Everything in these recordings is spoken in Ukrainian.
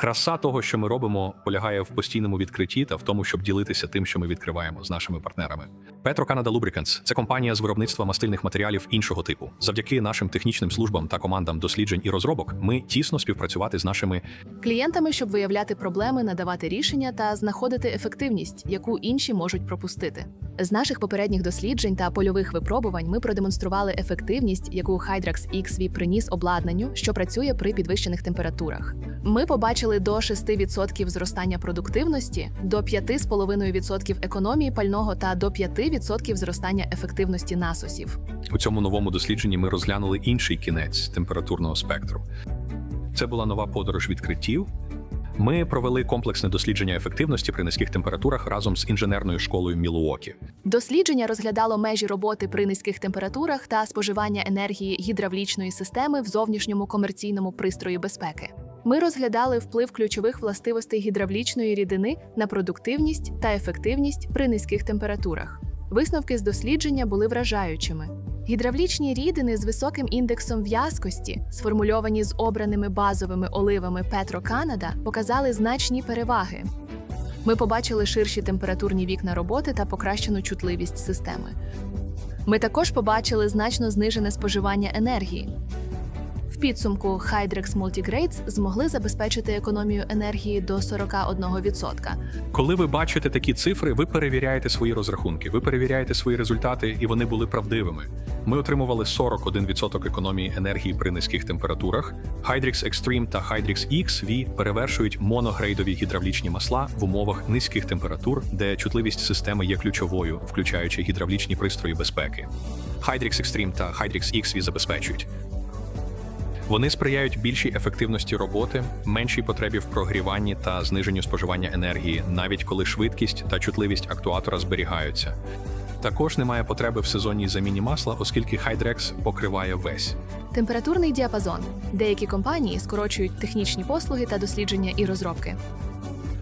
Краса того, що ми робимо, полягає в постійному відкритті та в тому, щоб ділитися тим, що ми відкриваємо з нашими партнерами. Petro Canada Lubricants – це компанія з виробництва мастильних матеріалів іншого типу. Завдяки нашим технічним службам та командам досліджень і розробок ми тісно співпрацювати з нашими клієнтами, щоб виявляти проблеми, надавати рішення та знаходити ефективність, яку інші можуть пропустити. З наших попередніх досліджень та польових випробувань ми продемонстрували ефективність, яку Hydrox XV приніс обладнанню, що працює при підвищених температурах. Ми побачили до 6% зростання продуктивності, до 5,5% економії пального та до 5% зростання ефективності насосів. У цьому новому дослідженні ми розглянули інший кінець температурного спектру. Це була нова подорож відкриттів. Ми провели комплексне дослідження ефективності при низьких температурах разом з інженерною школою Мілуокі. Дослідження розглядало межі роботи при низьких температурах та споживання енергії гідравлічної системи в зовнішньому комерційному пристрої безпеки. Ми розглядали вплив ключових властивостей гідравлічної рідини на продуктивність та ефективність при низьких температурах. Висновки з дослідження були вражаючими. Гідравлічні рідини з високим індексом в'язкості, сформульовані з обраними базовими оливами Petro Canada, показали значні переваги. Ми побачили ширші температурні вікна роботи та покращену чутливість системи. Ми також побачили значно знижене споживання енергії. Підсумку Hydrex Multigrades змогли забезпечити економію енергії до 41%. Коли ви бачите такі цифри, ви перевіряєте свої розрахунки, ви перевіряєте свої результати, і вони були правдивими. Ми отримували 41% економії енергії при низьких температурах. Hydrix Extreme та Hydrix XV перевершують моногрейдові гідравлічні масла в умовах низьких температур, де чутливість системи є ключовою, включаючи гідравлічні пристрої безпеки. Hydrix Extreme та Hydrix XV забезпечують. Вони сприяють більшій ефективності роботи, меншій потребі в прогріванні та зниженню споживання енергії, навіть коли швидкість та чутливість актуатора зберігаються. Також немає потреби в сезонній заміні масла, оскільки Hydrex покриває весь. Температурний діапазон. Деякі компанії скорочують технічні послуги та дослідження і розробки.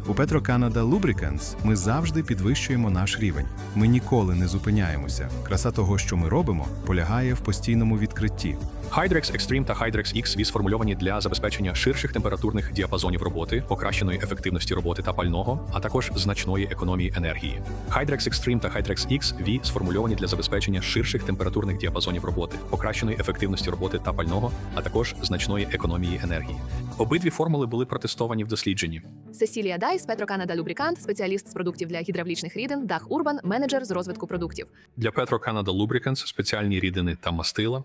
У Petro Canada Lubricants ми завжди підвищуємо наш рівень. Ми ніколи не зупиняємося. Краса того, що ми робимо, полягає в постійному відкритті. Hydrex Extreme та Hydrex XV сформульовані для забезпечення ширших температурних діапазонів роботи, покращеної ефективності роботи та пального, а також значної економії енергії. Hydrex Extreme та Hydrex XV сформульовані для забезпечення ширших температурних діапазонів роботи, покращеної ефективності роботи та пального, а також значної економії енергії. Обидві формули були протестовані в дослідженні. Сесілія Дайс, Петро Канада, Лубрікант, спеціаліст з продуктів для гідравлічних рідин, Дах Урбан, менеджер з розвитку продуктів. Для Петро Канада Lubricants спеціальні рідини та мастила,